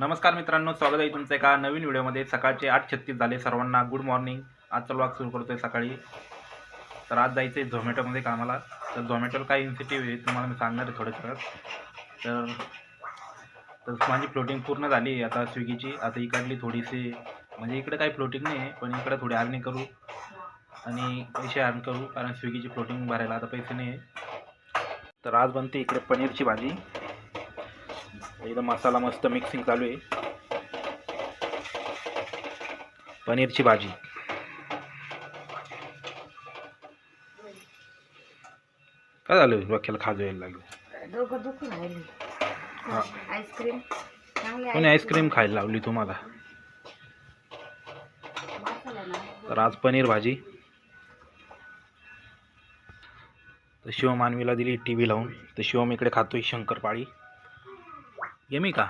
नमस्कार मित्रांनो स्वागत आहे तुमचं एका नवीन व्हिडिओमध्ये. सकाळचे आठ छत्तीस झाले. सर्वांना गुड मॉर्निंग आजचा व्लॉग सुरू करतोय सकाळी. तर आज जायचं आहे झोमॅटोमध्ये कामाला. तर झोमॅटोला काय इन्सिटिव्ह आहे तुम्हाला मी सांगणार आहे थोड्याच वेळात तर तर माझी फ्लोटिंग पूर्ण झाली आता स्विगीची. आता इकडली थोडीशी. म्हणजे इकडे काही फ्लोटिंग नाही आहे पण इकडे थोडी अर्निंग करू. आणि पैसे अर्न करू. कारण स्विगीची फ्लोटिंग भरायला आता पैसे नाही आहे. तर आज बनते इकडे पनीरची भाजी. एकदम मसाला मस्त मिक्सिंग चालू आहे. पनीरची भाजी. काय झालं? डोक्याला खाजू यायला लागलं. आईस्क्रीम. कोणी आईस्क्रीम. खायला लावली तुम्हाला? तर आज पनीर भाजी. तर शिवमानवीला दिली टी व्ही लावून. तर शिवम इकडे खातोय शंकरपाळी. गेमी का?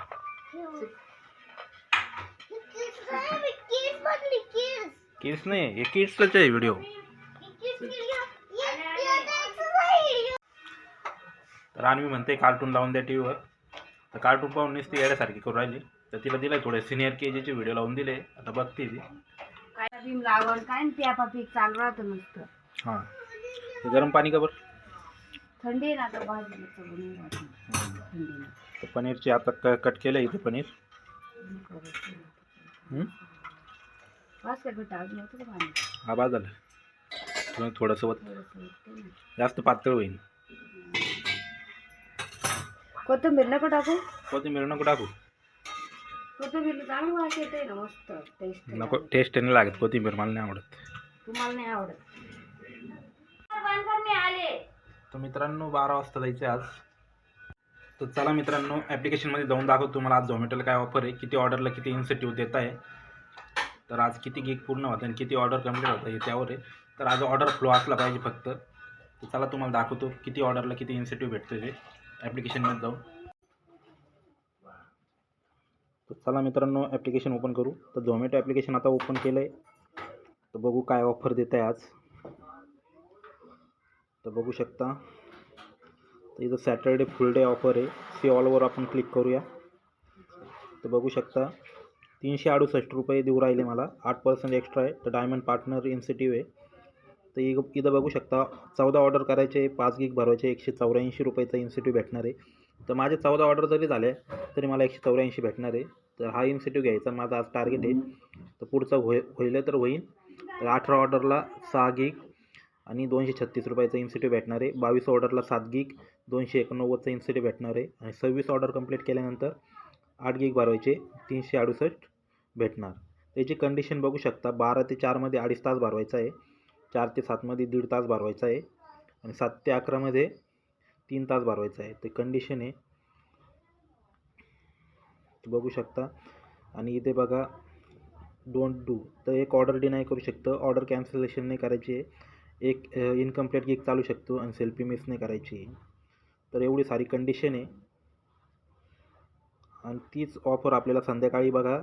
किड्स नाही हे किड्सलाच आहे व्हिडिओ तर आणवी म्हणते कार्टून लावून द्या टी व्हीवर तर कार्टून पाहून नुसती येण्यासारखी करू राहिली. तर तिला दिलं थोडे सिनियर के जीचे व्हिडिओ लावून दिले. आता बघते ती. काय भीम लावण काय न पीक चालू राहतं नुसतं हां. गरम पाणी का बरं? थंडी आहे ना आता भाजीला नाही. तर पनीरची आता क कट केलं इथे पनीर. हं? हा बाद झालं थोडं थोडंसं वत. जास्त पातळ होईल कोथिंबीर नको टाकू. कोथिंबीर नको टाकू. कोथिंबीर चांगलं वास येते ना मस्त टेस्ट नको टेस्ट नाही लागत. कोथिंबीर मला नाही आवडत. तुम्हाला नाही आवडत. मी आले. तर मित्रांनो बारा वाजता जायचं आहे आज. तर चला मित्रांनो ॲप्लिकेशनमध्ये जाऊन दाखवतो तुम्हाला आज झोमॅटोला काय ऑफर आहे किती ऑर्डरला किती इन्सेटिव्ह देत आहे. तर आज किती गिग पूर्ण होतं आणि किती ऑर्डर कंप्लीट होतं हे त्यावर आहे. तर आज ऑर्डर फ्लो असला पाहिजे फक्त. तर चला तुम्हाला दाखवतो किती ऑर्डरला किती इन्सेटिव्ह भेटतो ते ॲप्लिकेशनमध्ये जाऊन. तर चला मित्रांनो ॲप्लिकेशन ओपन करू. तर झोमॅटो ॲप्लिकेशन आता ओपन केलं आहे तर बघू काय ऑफर देत आहे आज. तर बघू शकता. तर इथं सॅटर्डे फुल डे ऑफर आहे. सी ऑलवर आपण क्लिक करूया. तर बघू शकता तीनशे अडुसष्ट रुपये देऊ राहिले मला. आठ पर्सेंट एक्स्ट्रा आहे. तर डायमंड पार्टनर इन्सेटिव्ह आहे. तर इग इथं बघू शकता चौदा ऑर्डर करायचे पाच गिग भरवायचे एकशे चौऱ्याऐंशी रुपयाचा इन्सेटिव्ह भेटणार आहे. तर माझे चौदा ऑर्डर जरी झाले तरी मला एकशे चौऱ्याऐंशी भेटणार आहे. तर हा इन्सेटिव्ह घ्यायचा. माझा आज टार्गेट आहे. तर पुढचं होय होईल तर होईल तर अठरा ऑर्डरला सहा गिग आणि दोनशे छत्तीस रुपयाचा इन्सेटिव्ह भेटणार आहे. बावीस ऑर्डरला सात गिग दोनशे एकोणनव्वदचा इन्सेटिव्ह भेटणार आहे. आणि सव्वीस ऑर्डर कंप्लीट केल्यानंतर आठ गिग भरवायचे तीनशे अडुसष्ट भेटणार. त्याची कंडिशन बघू शकता बारा ते चारमध्ये अडीच तास भरवायचा आहे. चार ते सातमध्ये दीड तास भरवायचा आहे. आणि सात ते अकरामध्ये तीन तास भरवायचा आहे. ते कंडिशन आहे. बघू शकता. आणि इथे बघा डोंट डू तर एक ऑर्डर डिनाय करू शकतं. ऑर्डर कॅन्सलेशन नाही करायची. आहे एक इनकम्प्लीट गिग चालू शकतो. आणि सेल्फी मिस नाही करायची. तर एवढी सारी कंडिशन आहे. आणि तीच ऑफर आपल्याला संध्याकाळी बघा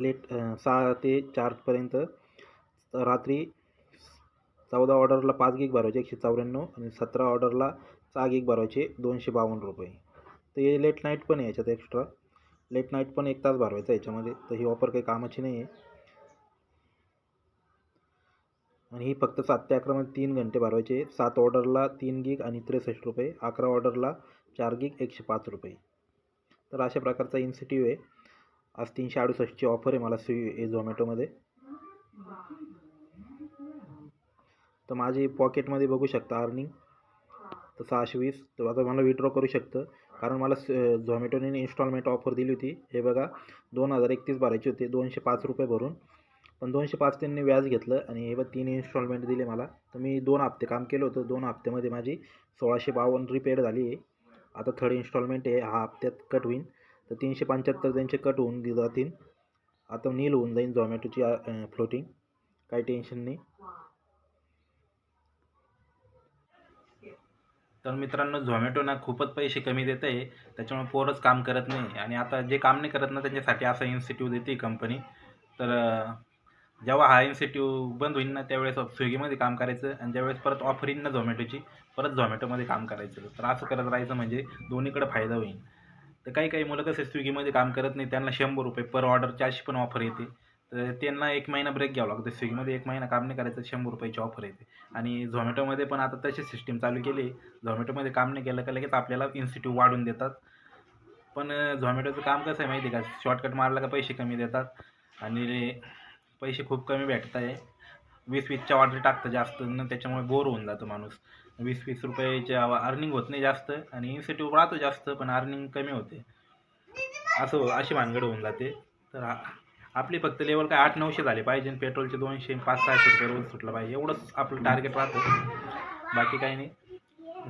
लेट सहा ते चारपर्यंत रात्री चौदा ऑर्डरला पाच गिग भरवायचे एकशे चौऱ्याण्णव आणि सतरा ऑर्डरला सहा गीक भरवायचे दोनशे बावन्न रुपये. तर हे लेट नाईट पण आहे याच्यात एक्स्ट्रा लेट नाईट पण एक तास भरवायचा याच्यामध्ये. तर ही ऑफर काही कामाची नाही आहे आणि ही फक्त सात ते अकरामध्ये तीन घंटे भरवायचे सात ऑर्डरला तीन गिग आणि त्रेसष्ट रुपये. अकरा ऑर्डरला चार गिग एकशे पाच रुपये. तर अशा प्रकारचा इन्सेटिव्ह आहे. आज तीनशे अडुसष्टची ऑफर आहे मला स्वी झोमॅटोमध्ये तर माझी पॉकेटमध्ये बघू शकता अर्निंग तर सहाशे वीस. तर आता मला विड्रॉ करू शकतं. कारण मला झोमॅटोने इन्स्टॉलमेंट ऑफर दिली होती. हे बघा दोन हजार एकतीस भरायची होती. दोनशे पाच रुपये भरून. पण दोनशे पाच त्यांनी व्याज घेतलं आणि हे बघ तीन इन्स्टॉलमेंट दिले मला. तर मी दोन हप्ते काम केलं होतं. दोन हप्त्यामध्ये माझी सोळाशे बावन्न रिपेड झाली आहे. आता थर्ड इन्स्टॉलमेंट आहे. हा हप्त्यात कट होईल तर तीनशे पंच्याहत्तर त्यांचे कट होऊन दि- जातील. आता नील होऊन जाईल झोमॅटोची फ्लोटिंग काही टेन्शन नाही. तर मित्रांनो झोमॅटो ना खूपच पैसे कमी देत आहे. त्याच्यामुळे पोरच काम करत नाही. आणि आता जे काम नाही करत ना त्यांच्यासाठी असं इन्स्टिट्यूट देते कंपनी तर जेव्हा हा इन्स्टिट्यूट बंद होईल ना त्यावेळेस स्विगीमध्ये काम करायचं आणि ज्यावेळेस परत ऑफर येईल ना झोमॅटोची परत झोमॅटोमध्ये काम करायचं. तर असं करत राहायचं म्हणजे दोन्हीकडे फायदा होईल. तर काही काही मुलं कसे स्विगीमध्ये काम करत नाही त्यांना शंभर रुपये पर ऑर्डरची अशी पण ऑफर येते. तर त्यांना एक महिना ब्रेक घ्यावा लागतो. स्विगीमध्ये एक महिना काम नाही करायचं शंभर रुपयाची ऑफर येते. आणि झोमॅटोमध्ये पण आता तशी सिस्टीम चालू केली झोमॅटोमध्ये काम नाही केलं का लगेच आपल्याला इन्स्टिट्यूट वाढून देतात. पण झोमॅटोचं काम कसं आहे माहिती आहे का? शॉर्टकट मारला का पैसे कमी देतात. आणि पैसे खूप कमी भेटत आहे वीस वीसच्या ऑर्डर टाकतं जास्त न त्याच्यामुळे बोर होऊन जातो माणूस. वीस वीस रुपयाच्या अर्निंग होत नाही जास्त आणि इन्सेटिव्ह राहतो जास्त पण अर्निंग कमी होते. असं अशी भानगड होऊन जाते. तर आपली फक्त लेवल काय आठ नऊशे झाले पाहिजे पेट्रोलचे दोनशे पाच सहाशे रुपये रोज सुटलं पाहिजे. एवढंच आपलं टार्गेट राहतं. बाकी काही नाही.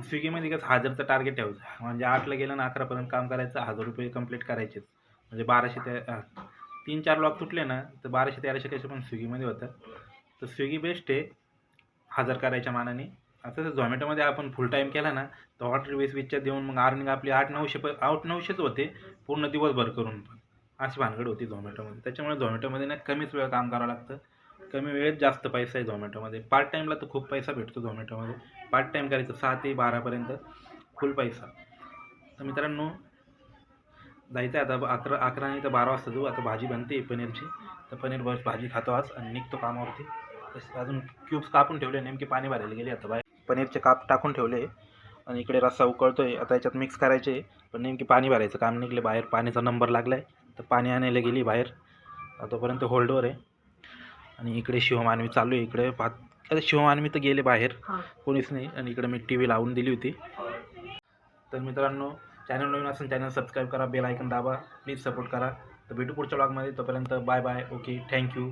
स्विगीमध्ये कसं हजारचं टार्गेट ठेवायचं. म्हणजे आठला गेलं ना अकरापर्यंत काम करायचं हजार रुपये कंप्लीट करायचेच. म्हणजे बाराशे ते तीन चार लॉक तुटले ना तर बाराशे तेराशे कसे पण स्विगीमध्ये होतं. तर स्विगी बेस्ट आहे हजर करायच्या मानाने. असं जर झोमॅटोमध्ये आपण फुल टाईम केला ना तर ऑर्डर वीस वीसच्या देऊन मग अर्निंग आपली आठ नऊशे प आठ नऊशेच होते पूर्ण दिवसभर करून पण. अशी भानगड होती झोमॅटोमध्ये. त्याच्यामुळे झोमॅटोमध्ये ना कमीच वेळ काम करावं लागतं. कमी वेळेत जास्त पैसा आहे झोमॅटोमध्ये. पार्ट टाईमला तर खूप पैसा भेटतो झोमॅटोमध्ये. पार्ट टाईम करायचं सहा ते बारापर्यंत फुल पैसा. तर मित्रांनो जायचं आहे आता अकरा अकरा नाही तर बारा वाजता जाऊ. आता भाजी बनते पनीरची. तर पनीर बस भाजी खातो आज आणि निघतो कामावरती. तसेच अजून क्यूब्स कापून ठेवले नेमके पाणी भरायला गेले आता बाहेर. पनीरचे काप टाकून ठेवले आणि इकडे रस्सा उकळतोय. आता याच्यात मिक्स करायचे. पण नेमके पाणी भरायचं काम निघले बाहेर. पाण्याचा नंबर लागला आहे तर पाणी आणायला गेली बाहेर. आता तोपर्यंत होल्डवर आहे. आणि इकडे शिवमानवी चालू आहे. इकडे पाच आता शिवमानवी तर गेले बाहेर. कोणीच नाही. आणि इकडे मी टी व्ही लावून दिली होती. तर मित्रांनो चॅनल नवीन असेल चॅनल सबस्क्राईब करा बेल आयकन दाबा प्लीज सपोर्ट करा. तर भेटू पुढच्या ब्लॉगमध्ये तोपर्यंत बाय बाय ओके थँक्यू